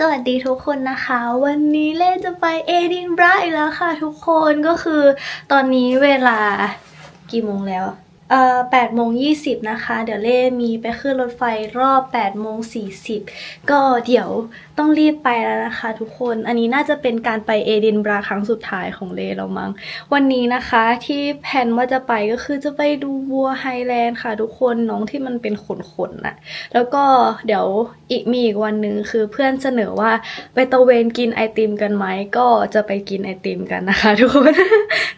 สวัสดีทุกคนนะคะ วันนี้เล่จะไปเอดินบราอีกแล้วค่ะทุกคนก็คือตอนนี้เวลากี่โมงแล้ว เอ่อ8โมง20 นะคะ เดี๋ยวเล่มีไปขึ้นรถไฟรอบ8โมง40 ก็เดี๋ยวต้องรีบไปแล้วนะคะทุกคน อันนี้น่าจะเป็นการไปเอดินบราครั้งสุดท้ายของเล่แล้วมั้ง วันนี้นะคะที่แพนว่าจะไปก็คือจะไปดูวัวไฮแลนด์ค่ะทุกคนน้องที่มันเป็นขนๆน่ะแล้วก็เดี๋ยวอีกมีอีกวันหนึ่งคือเพื่อนเสนอว่าไปตะเวนกินไอติมกันไหม ก็จะไปกินไอติมกันนะคะ ทุกคน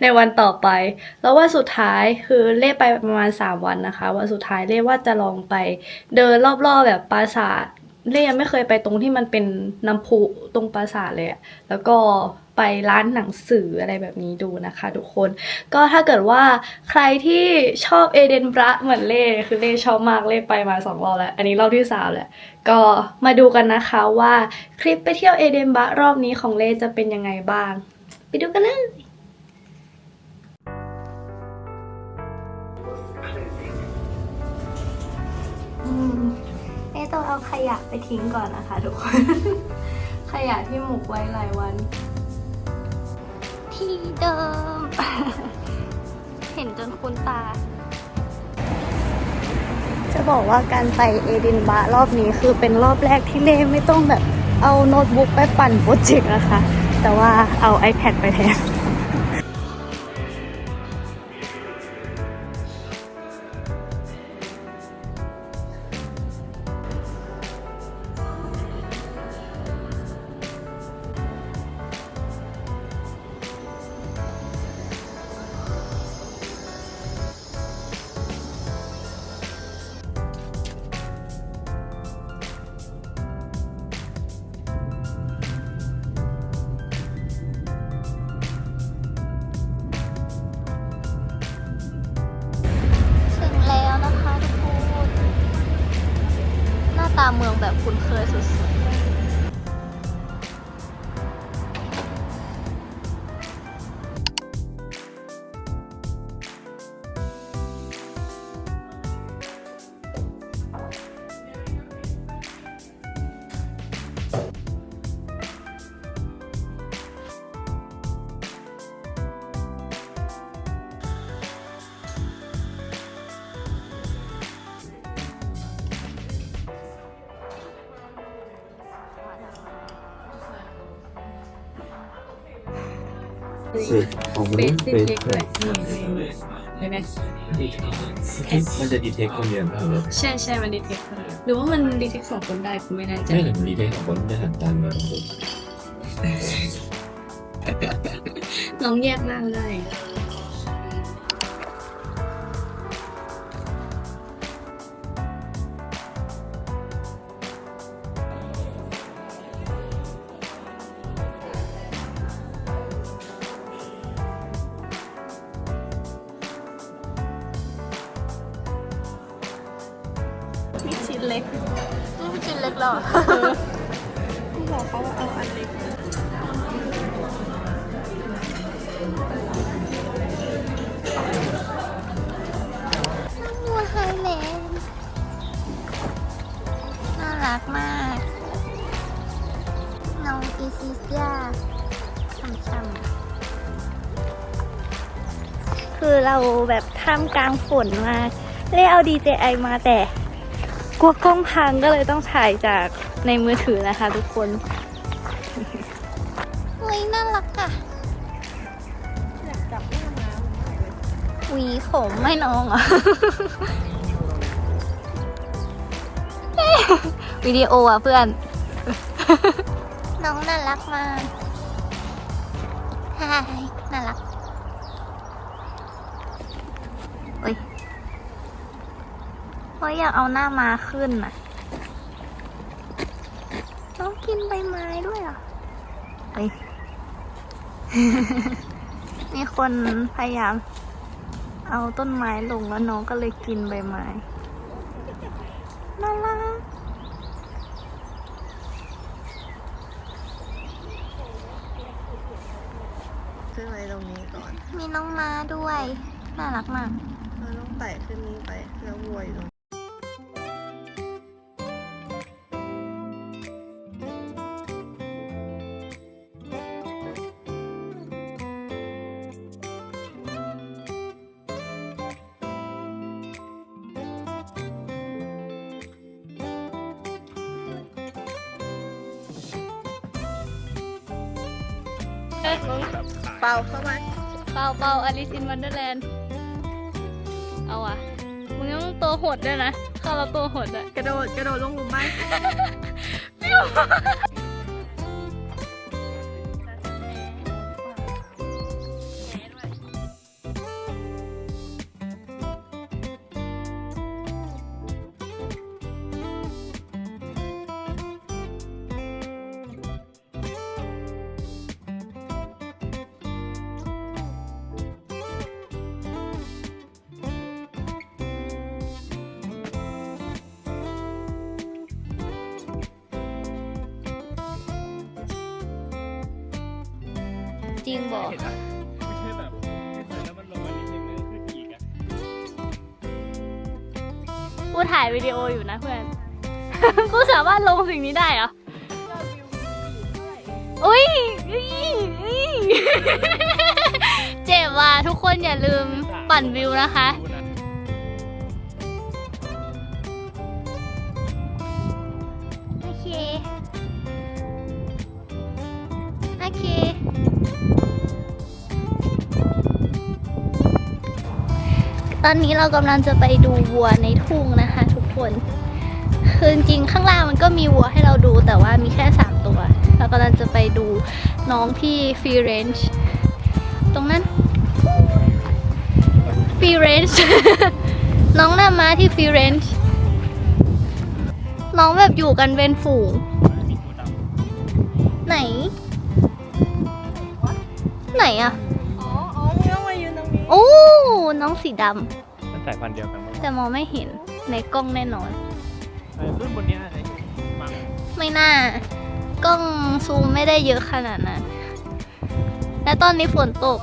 ในวันต่อไป แล้ววันสุดท้ายคือเล่ไปประมาณ 3 วันนะคะ วันสุดท้ายเล่ว่าจะลองไป เดินรอบๆแบบปราสาทเล่ยังไม่เคยไปตรงที่มันเป็นน้ำพุตรงปราสาทเลยอะแล้วก็ไปร้านหนังสืออะไรแบบนี้ดูนะคะทุกคน ก็ถ้าเกิดว่าใครที่ชอบเอเดนบระเหมือนเล่คือเล่ชอบมากเล่ไปมาสองรอบแล้ว อันนี้รอบที่สามแหละ ก็มาดูกันนะคะว่าคลิปไปเที่ยวเอเดนบระรอบนี้ของเล่จะเป็นยังไงบ้าง ไปดูกันเลย ต้องเอาขยะไปทิ้งก่อนนะคะทุกคน ขยะที่หมกไว้หลายวัน ที่เดิม เห็นจนคุ้นตา จะบอกว่าการไปเอดินบะรอบนี้คือเป็นรอบแรกที่เล่ไม่ต้องแบบเอาโน้ตบุ๊กไปปั่นโปรเจกต์นะคะ แต่ว่าเอา iPad ไปแทน เมืองแบบคุ้นเคยสุด สิของมันเบต้องสเบเทสคเลยนี่นี่เห็นไหมมันจะดีเทคคนเดียวเท่านั้นใช่ใช่มันดีเทคหรือว่ามันดีเทคสองคนได้คุณไม่แน่ใจไม่ถึงดีเทคของคนจะหันตามมาตรงนี้ลองแยกหน้าได้ นี่ชิ้นเล็กนี่ไปกินเล็กแล้วกูบอกเขาว่าเอาอันเล็กวัวไฮแลนด์น่ารักมาก น้องอีซิเซียช่ำๆคือเราแบบท่ามกลางฝนมา เล่เอา DJI มาแต่ กลัวกล้องพังก็เลยต้องถ่ายจากในมือถือนะคะ ทุกคนเฮ้ยน่ารักอะอยากจับหน้าม้าหวีผมไม่น้องเหรอวิดีโออะเพื่อน น้องน่ารักมากฮายน่ารักโอ้ย โอ้ยอยากเอาหน้ามาขึ้นน่ะน้องกินใบไม้ด้วยอะเฮ้ยมีคนพยายาม เอาต้นไม้ลงแล้วน้องก็เลยกินใบไม้น่ารักขึ้นไปตรงนี้ก่อน มีน้องม้าด้วย น่ารักมาก เราต้องไต่ขึ้นนี้ไป แล้ววัวอยู่ตรง เปล่าเข้ามาเปาเปาอลิซอินวันเดอร์แลนด์เอาอะมึงต้องตัวหดด้วยนะ เข้าเราตัวหดอะกระโดดกระโดดลงหลุมไห ริงบอกไม่ใช่แบบไม่ใช่แล้วมันลงมานิดนึงนั่นคืออีกอะกูถ่ายวิดีโออยู่นะเพื่อน กูสามารถลงสิ่งนี้ได้เหรอ อุ้ยอุ๊ยอุ๊ย เจ็บว่ะทุกคนอย่าลืมปั่นวิวนะคะ ดูนะโอเค ตอนนี้เรากำลังจะไปดูวัวในทุ่งนะคะ ทุกคนคือจริงๆข้างล่างมันก็มีวัวให้เราดูแต่ว่ามีแค่สามตัวเรากำลังจะไปดูน้องที่ฟรีเรนจ์ตรงนั้นฟรีเรนจ์น้องหน้าม้าที่ฟรีเรนจ์น้องแบบอยู่กันเป็นฝูงมีตัวดไหน ไหนอะอ๋อ นตรงนี้โอ้น้องสีดำมันสายพันธุ์เดียวกันมั้งำแต่มองไม่เห็นในกล้องแน่นอนไอ้รุ่นบนเนี้ยไอ้มังไม่น่ากล้องซูมไม่ได้เยอะขนาดนั้น และตอนนี้ฝนตก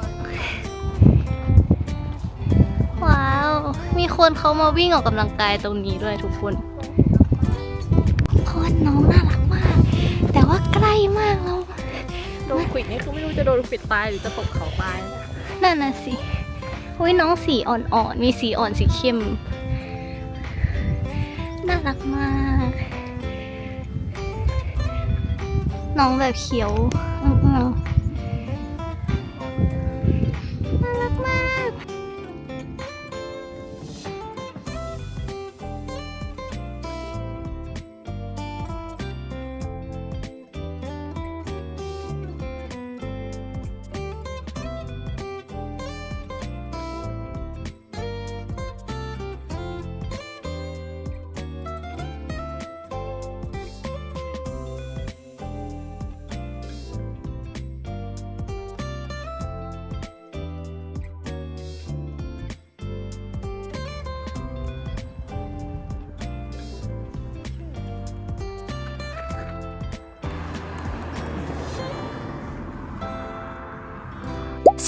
ว้าว มีคนเขามาวิ่งออกกำลังกายตรงนี้ด้วยทุกคนคนน้องน่ารักมาก แต่ว่าใกล้มากแล้ว โดนขวิดนี่คือไม่รู้จะโดนขวิดตายหรือจะตกเขาตายนั่นน่ะสิ อุ้ยน้องสีอ่อนๆ มีสีอ่อนสีเข้ม น่ารักมาก น้องแบบเขียว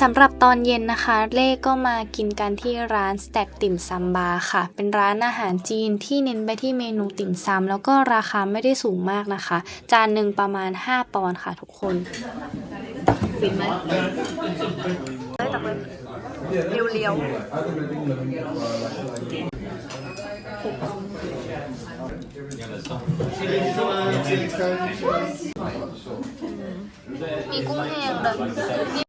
สำหรับตอนเย็นนะคะ เล่ก็มากินกันที่ร้านสแต็กติ่มซำบาร์ค่ะ เป็นร้านอาหารจีนที่เน้นไปที่เมนูติ่มซำแล้วก็ราคาไม่ได้สูงมากนะคะ จานหนึ่งประมาณ 5 ปอนด์ค่ะทุกคนเลี้ยวเลี้ยวมีกุ้งแห้งด้วย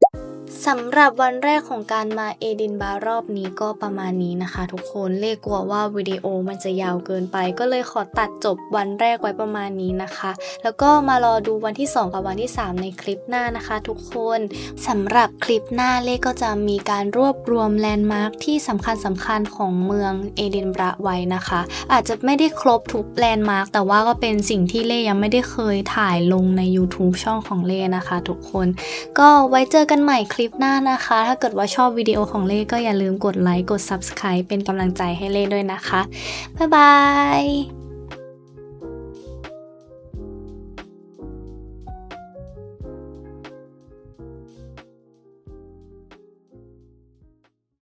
สำหรับวันแรกของการมาเอดินบาร์รอบนี้ก็ประมาณนี้นะคะทุกคนเล่กลัวว่าวิดีโอมันจะยาวเกินไป ก็เลยขอตัดจบวันแรกไว้ประมาณนี้นะคะ แล้วก็มารอดูวันที่ 2 กับวันที่ 3 ในคลิปหน้านะคะทุกคนสำหรับคลิปหน้าเล่ก็จะมีการรวบรวมแลนด์มาร์คที่สำคัญสำคัญของเมืองเอดินบะไว้นะคะ อาจจะไม่ได้ครบทุกแลนด์มาร์คแต่ว่าก็เป็นสิ่งที่เล่ยังไม่ได้เคยถ่ายลงใน YouTube ช่องของเล่นะคะ ทุกคน ก็ไว้เจอกันใหม่คลิปหน้านะคะ ถ้าเกิดว่าชอบวิดีโอของเล่ก็อย่าลืมกดไลค์ กด Subscribe เป็นกำลังใจให้เล่ด้วยนะคะ บ๊ายบาย